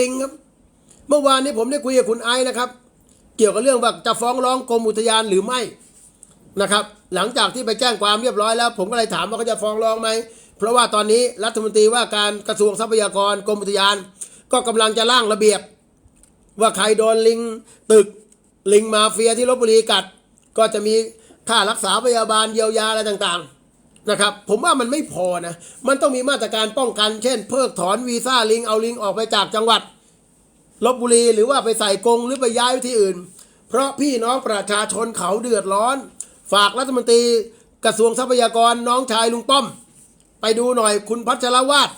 ลิงครับ เมื่อวานนี้ผมได้คุยกับคุณไอซ์นะครับ เกี่ยวกับเรื่องว่าจะฟ้องร้องกรมอุทยานหรือไม่นะครับ หลังจากที่ไปแจ้งความเรียบร้อยแล้ว ผมก็เลยถามว่าเขาจะฟ้องร้องไหมเพราะว่าตอนนี้รัฐมนตรีว่าการกระทรวงทรัพยากรกรมอุทยาน ก็กำลังจะร่างระเบียบ ว่าใครโดนลิงตึกลิงมาเฟียที่ลบบุรีกัด ก็จะมีค่ารักษาพยาบาลเยียวยาอะไรต่างๆ นะครับผมว่ามันไม่พอนะมันต้องมีมาตรการป้องกัน เช่น เพิกถอนวีซ่าลิงเอาลิงออกไปจากจังหวัดลบบุรีหรือว่าไปใส่กรงหรือไปย้ายไปที่อื่น เพราะพี่น้องประชาชนเขาเดือดร้อน ฝากรัฐมนตรีกระทรวงทรัพยากรน้องชายลุงป้อม ไปดูหน่อยคุณพัชรวาด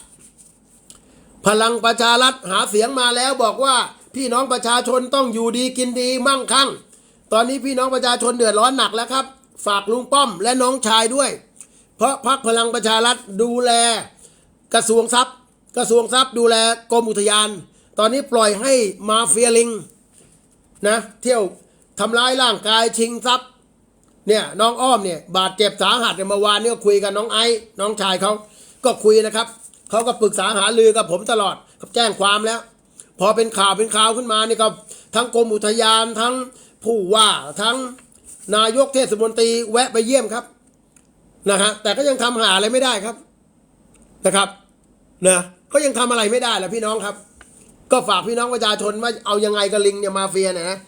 พลังประชารัฐหาเสียงมาแล้วบอกว่าพี่น้องประชาชนต้องอยู่ดีกินดีมั่งคั่ง ตอนนี้พี่น้องประชาชนเดือดร้อนหนักแล้วครับ ฝากลุงป้อมและน้องชายด้วย เพราะพักพลังประชารัฐดูแลกระทรวงทรัพย์ กระทรวงทรัพย์ดูแลกรมอุทยาน ตอนนี้ปล่อยให้มาเฟียลิงนะเที่ยวทำร้ายร่างกายชิงทรัพย์เนี่ยน้องอ้อมเนี่ยบาดเจ็บสาหัสเนี่ยเมื่อวานเนี่ยคุยกับน้องไอ้น้องชายเขาก็คุยนะครับเขาก็ปรึกษาหารือกับผมตลอดเขาแจ้งความแล้ว พอเป็นข่าวเป็นข่าวขึ้นมานี่ก็ทั้งกรมอุทยานทั้งผู้ว่าทั้งนายกเทศมนตรีแวะไปเยี่ยมครับ นะฮะแต่ก็ยังทำหาอะไรไม่ได้ครับนะครับนะก็ยังทำอะไรไม่ได้แหละพี่น้องครับ ก็ฝากพี่น้องประชาชนว่าเอายังไงกับลิงเนี่ยมาเฟียเนี่ยนะ